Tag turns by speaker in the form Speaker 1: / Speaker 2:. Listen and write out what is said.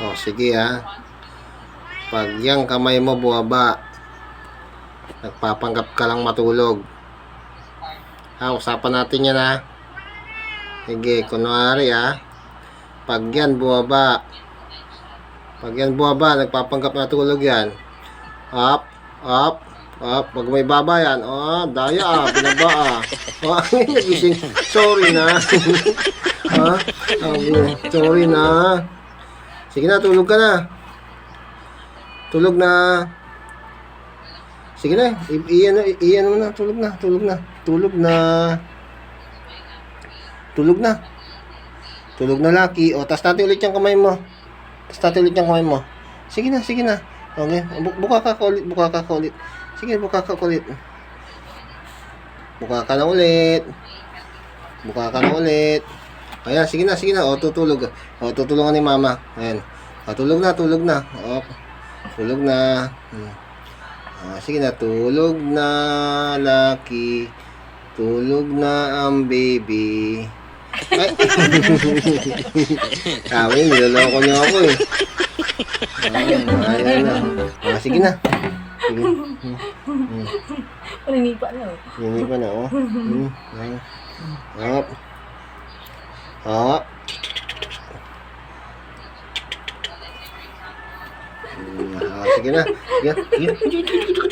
Speaker 1: O, sige ha. Pag yung kamay mo buwaba, nagpapanggap ka lang matulog. Ha, usapan natin yan ha. Sige, kunwari ha. Pag yan buwaba, pag yan buwaba, nagpapanggap matulog yan. Up, up, up. Pag may baba yan, oh, daya ah, binaba ah. Oh. Sorry na. ha? Oh, sorry na. Sige na, tulog ka na. Tulog na. Sige na, iyan na, iyan na, tulog na, tulog na, tulog na. Tulog na. Tulog na laki. O, tas natin ulit yung kamay mo. Tas natin ulit yung kamay mo. Sige na, sige na. Okay, Bu- buka ka ka ulit, buka ka ka ulit. Sige, buka ka ka ulit. Buka ka na ulit. Buka ka na ulit. Ayan, sige na, sige na. O, tutulog. O, tutulungan ni mama. Ayan. O, tulog na, tulog na. O, tulog na. Hmm. Ah, sige na, tulog na, Lucky. Tulog na ang baby. Ay! Sabi, niloloko niyo ako eh. Ah, ayan na. Ah, sige na. Sige. Hmm. Hmm.
Speaker 2: Paninipa na. oh.
Speaker 1: Hindi pa na, oh. Hmm. Ayan. Hop. Hop. Hmm, ah, sige na. Sige, sige.